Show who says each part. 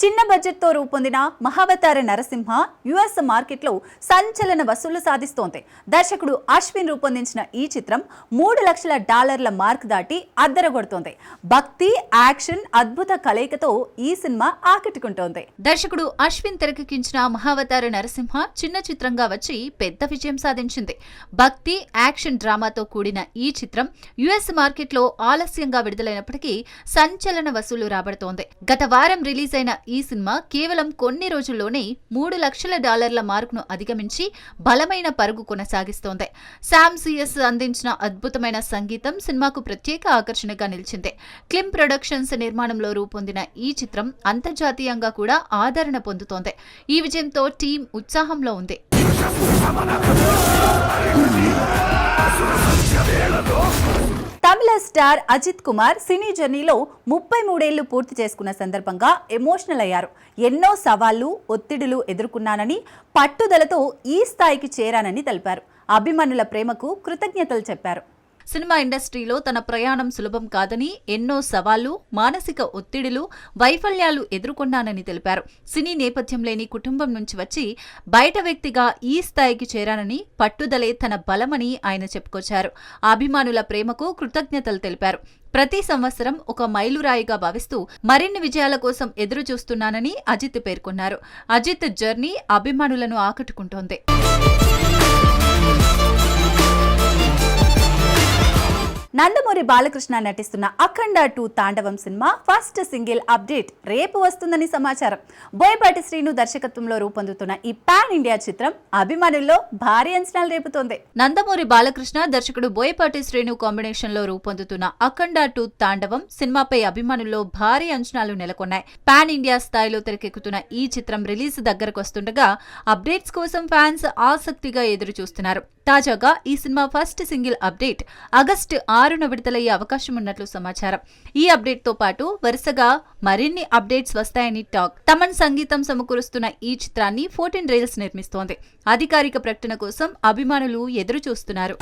Speaker 1: చిన్న బడ్జెట్తో రూపొందిన మహావతార నరసింహ యుఎస్ మార్కెట్లో సంచలన వసూళ్ళు సాధిస్తోంది. దర్శకుడు అశ్విన్ రూపొందించిన ఈ చిత్రం మూడు లక్షల డాలర్ల మార్క్ దాటి అద్దరగొడుతోంది. భక్తి యాక్షన్ అద్భుత కలయికతో ఈ సినిమా ఆకట్టుకుంటోంది.
Speaker 2: దర్శకుడు అశ్విన్ తెరకెక్కించిన మహావతార నరసింహ చిన్న చిత్రంగా వచ్చి పెద్ద విజయం సాధించింది. భక్తి యాక్షన్ డ్రామాతో కూడిన ఈ చిత్రం యుఎస్ మార్కెట్లో ఆలస్యంగా విడుదలైనప్పటికీ సంచలన వసూలు రాబడుతోంది. గత వారం రిలీజ్ అయిన ఈ సినిమా కేవలం కొన్ని రోజుల్లోనే మూడు లక్షల డాలర్ల మార్కును అధిగమించి బలమైన పరుగు కొనసాగిస్తోంది. శామ్ సిఎస్ అందించిన అద్భుతమైన సంగీతం సినిమాకు ప్రత్యేక ఆకర్షణగా నిలిచింది. క్లిమ్ ప్రొడక్షన్స్ నిర్మాణంలో రూపొందిన ఈ చిత్రం అంతర్జాతీయంగా కూడా ఆదరణ పొందుతోంది. ఈ విజయంతో టీం ఉత్సాహంలో ఉంది.
Speaker 1: తమిళ స్టార్ అజిత్ కుమార్ సినీ జర్నీలో ముప్పై మూడేళ్ళు పూర్తి చేసుకున్న సందర్భంగా ఎమోషనల్ అయ్యారు. ఎన్నో సవాళ్ళు ఒత్తిడులు ఎదుర్కొన్నానని పట్టుదలతో ఈ స్థాయికి చేరానని తెలిపారు. అభిమానుల ప్రేమకు కృతజ్ఞతలు చెప్పారు.
Speaker 2: సినిమా ఇండస్ట్రీలో తన ప్రయాణం సులభం కాదని ఎన్నో సవాళ్ళు మానసిక ఒత్తిడులు వైఫల్యాలు ఎదుర్కొన్నానని తెలిపారు. సినీ నేపథ్యం లేని కుటుంబం నుంచి వచ్చి బయట వ్యక్తిగా ఈ స్థాయికి చేరానని పట్టుదలే తన బలమని ఆయన చెప్పుకొచ్చారు. అభిమానుల ప్రేమకు కృతజ్ఞతలు తెలిపారు. ప్రతి సంవత్సరం ఒక మైలురాయిగా భావిస్తూ మరిన్ని విజయాల కోసం ఎదురు చూస్తున్నానని అజిత్ పేర్కొన్నారు. అజిత్ జర్నీ అభిమానులను ఆకట్టుకుంటోంది.
Speaker 1: నందమూరి బాలకృష్ణ నటిస్తున్న Akhanda two Thandavam cinema first single update రేపు వస్తుందని సమాచారం. బోయపాటి శ్రీను దర్శకత్వంలో రూపొందుతున్న ఈ పాన్ ఇండియా చిత్రం అభిమానుల్లో భారీ అంచనాలు రేపుతోంది.
Speaker 2: నందమూరి బాలకృష్ణ దర్శకుడు బోయపాటి శ్రీను కాంబినేషన్లో రూపొందుతున్న అఖండ టూ తాండవం సినిమాపై అభిమానుల్లో భారీ అంచనాలు నెలకొన్నాయి. పాన్ ఇండియా స్థాయిలో తెరకెక్కుతున్న ఈ చిత్రం రిలీజ్ దగ్గరకు వస్తుండగా అప్డేట్స్ కోసం ఫ్యాన్స్ ఆసక్తిగా ఎదురు చూస్తున్నారు తాజాగా ఈ cinema first single update August ఆరున విడుదలయ్యే అవకాశం ఉన్నట్లు సమాచారం. ఈ అప్డేట్తో పాటు వరుసగా మరిన్ని అప్డేట్స్ వస్తాయని టాక్. తమన్ సంగీతం సమకూరుస్తున్న ఈ చిత్రాన్ని ఫోర్టీన్ రీల్స్ నిర్మిస్తోంది. అధికారిక ప్రకటన కోసం అభిమానులు ఎదురు చూస్తున్నారు